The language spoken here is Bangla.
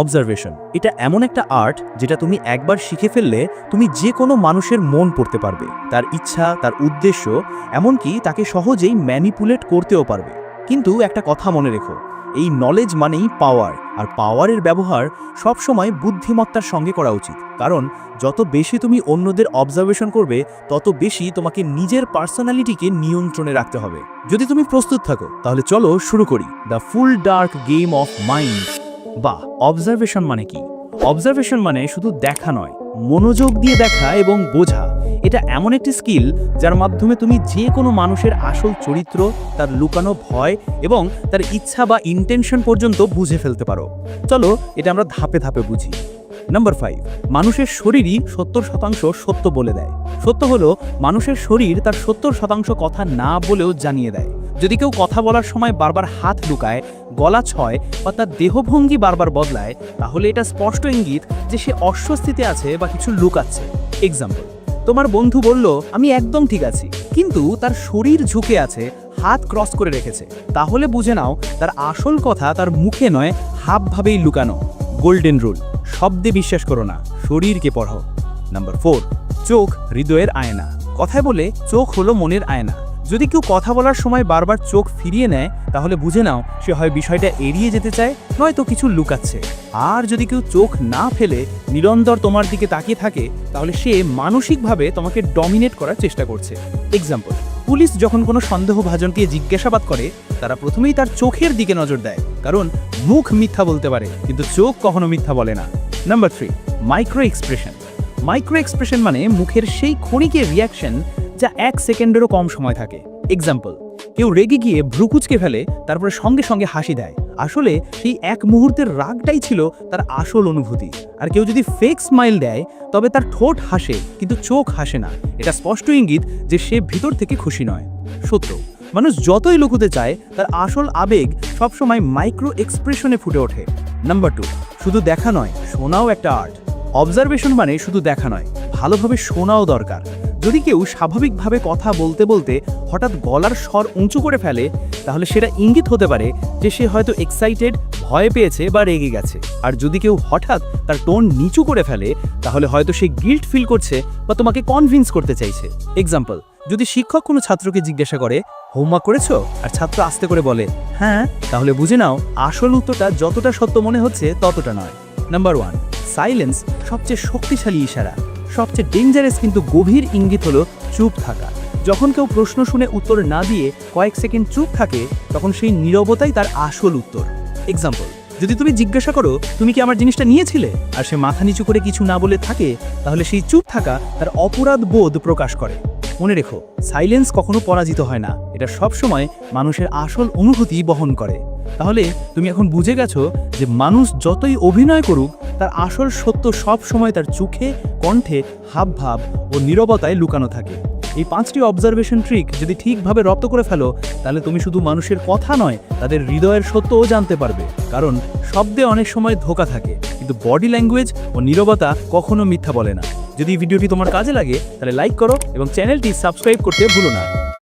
অবজারভেশন এটা এমন একটা আর্ট যেটা তুমি একবার শিখে ফেললে তুমি যে কোনো মানুষের মন পড়তে পারবে। তার ইচ্ছা, তার উদ্দেশ্য, এমনকি তাকে সহজেই ম্যানিপুলেট করতেও পারবে। কিন্তু একটা কথা মনে রেখো, এই নলেজ মানেই পাওয়ার আর পাওয়ারের ব্যবহার সবসময় বুদ্ধিমত্তার সঙ্গে করা উচিত। কারণ যত বেশি তুমি অন্যদের অবজারভেশন করবে, তত বেশি তোমাকে নিজের পার্সোনালিটিকে নিয়ন্ত্রণে রাখতে হবে। যদি তুমি প্রস্তুত থাকো, তাহলে চলো শুরু করি। The full dark game of mind বা অবজারভেশন মানে কি? অবজারভেশন মানে শুধু দেখা নয়, মনোযোগ দিয়ে দেখা এবং বোঝা। এটা এমন একটি স্কিল যার মাধ্যমে তুমি যে কোনো মানুষের আসল চরিত্র, তার লুকানো ভয় এবং তার ইচ্ছা বা ইন্টেনশন পর্যন্ত বুঝে ফেলতে পারো। চলো, এটা আমরা ধাপে ধাপে বুঝি। নাম্বার ফাইভ মানুষের শরীরই সত্তর শতাংশ সত্য বলে দেয়। সত্য হলো, মানুষের শরীর তার সত্তর শতাংশ কথা না বলেও জানিয়ে দেয়। যদি কেউ কথা বলার সময় বারবার হাত লুকায়, গলা ছয় বা তার দেহভঙ্গি বারবার বদলায়, তাহলে এটা স্পষ্ট ইঙ্গিত যে সে অস্বস্তিতে আছে বা কিছু লুকাচ্ছে। এক্সাম্পল তোমার বন্ধু বলল, আমি একদম ঠিক আছি, কিন্তু তার শরীর ঝুঁকে আছে, হাত ক্রস করে রেখেছে। তাহলে বুঝে নাও, তার আসল কথা তার মুখে নয়, হাবভাবেই লুকানো। গোল্ডেন রুল শব্দে বিশ্বাস করো না, শরীরকে পড়ো নাম্বার ফোর চোখ হৃদয়ের আয়না। কথায় বলে, চোখ হলো মনের আয়না। যদি কেউ কথা বলার সময় বারবার চোখ ফিরিয়ে নেয়, তাহলে বুঝে নাও সে হয় বিষয়টা এড়িয়ে যেতে চায়, নয়তো কিছু লুকাচ্ছে। আর যদি কেউ চোখ না ফেলে, নিরন্তর তোমার দিকে তাকিয়ে থাকে, তাহলে সে মানসিকভাবে তোমাকে ডমিনেট করার চেষ্টা করছে। এক্সাম্পল পুলিশ যখন কোনো সন্দেহভাজনকে জিজ্ঞাসাবাদ করে, তারা প্রথমেই তার চোখের দিকে নজর দেয়, কারণ মুখ মিথ্যা বলতে পারে, কিন্তু চোখ কখনো মিথ্যা বলে না। Number three micro expression micro expression মানে মুখের সেই ক্ষণিকের রিয়াকশন যা এক সেকেন্ডেরও কম সময় থাকে। এক্সাম্পল কেউ রেগে গিয়ে ভ্রুকুচকে ফেলে, তারপরে সঙ্গে সঙ্গে হাসি দেয়। আসলে সেই এক মুহূর্তের রাগটাই ছিল তার আসল অনুভূতি। আর কেউ যদি ফেক স্মাইল দেয়, তবে তার ঠোঁট হাসে, কিন্তু চোখ হাসে না। এটা স্পষ্ট ইঙ্গিত যে সে ভিতর থেকে খুশি নয়। সত্য, মানুষ যতই লুকুতে চায়, তার আসল আবেগ সবসময় মাইক্রো এক্সপ্রেশনে ফুটে ওঠে। নাম্বার টু শুধু দেখা নয়, শোনাও একটা আর্ট অবজারভেশন মানে শুধু দেখা নয়, ভালোভাবে শোনাও দরকার। যদি কেউ স্বাভাবিকভাবে কথা বলতে বলতে হঠাৎ গলার স্বর উঁচু করে ফেলে, তাহলে সেটা ইঙ্গিত হতে পারে যে সে হয়তো এক্সাইটেড ভয় পেয়েছে বা রেগে গেছে। আর যদি কেউ হঠাৎ তার টোন নিচু করে ফেলে, তাহলে হয়তো সে গিল্ট ফিল করছে বা তোমাকে কনভিন্স করতে চাইছে। এক্সাম্পল যদি শিক্ষক কোনো ছাত্রকে জিজ্ঞাসা করে হোমওয়ার্ক করেছ? আর ছাত্র আস্তে করে বলে হ্যাঁ। তাহলে বুঝে নাও, আসল উত্তরটা যতটা সত্য মনে হচ্ছে ততটা নয়। নাম্বার ওয়ান সাইলেন্স সবচেয়ে শক্তিশালী ইশারা। সবচেয়ে ডেঞ্জারাস কিন্তু গভীর ইঙ্গিত হলো চুপ থাকা। যখন কেউ প্রশ্ন শুনে উত্তর না দিয়ে কয়েক সেকেন্ড চুপ থাকে, তখন সেই নীরবতাই তার আসল উত্তর। এক্সাম্পল যদি তুমি জিজ্ঞাসা করো, তুমি কি আমার জিনিসটা নিয়েছিলে? আর সে মাথা নিচু করে কিছু না বলে থাকে, তাহলে সেই চুপ থাকা তার অপরাধ বোধ প্রকাশ করে। মনে রেখো সাইলেন্স কখনো পরাজিত হয় না। এটা সবসময় মানুষের আসল অনুভূতি বহন করে। তাহলে তুমি এখন বুঝে গেছো যে মানুষ যতই অভিনয় করুক, তার আসল সত্য সব সময় তার চোখে, কণ্ঠে, হাবভাব ও নীরবতায় লুকানো থাকে। এই পাঁচটি অবজারভেশন ট্রিক যদি ঠিকভাবে রপ্ত করে ফেলো, তাহলে তুমি শুধু মানুষের কথা নয়, তাদের হৃদয়ের সত্যও জানতে পারবে। কারণ শব্দে অনেক সময় ধোকা থাকে, কিন্তু বডি ল্যাঙ্গুয়েজ ও নীরবতা কখনো মিথ্যা বলে না। যদি ভিডিওটি তোমার কাজে লাগে তাহলে লাইক করো এবং চ্যানেলটি সাবস্ক্রাইব করতে ভুলো না।